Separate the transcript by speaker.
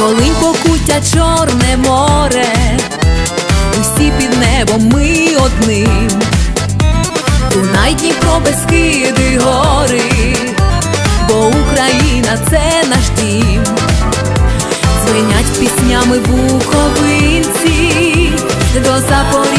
Speaker 1: Волинь покуття чорне море, усі під небом ми одним. Дунай Дніпро, Бескиди, гори, бо Україна це наш дім. звинять піснями буковинці, до Запоріжжя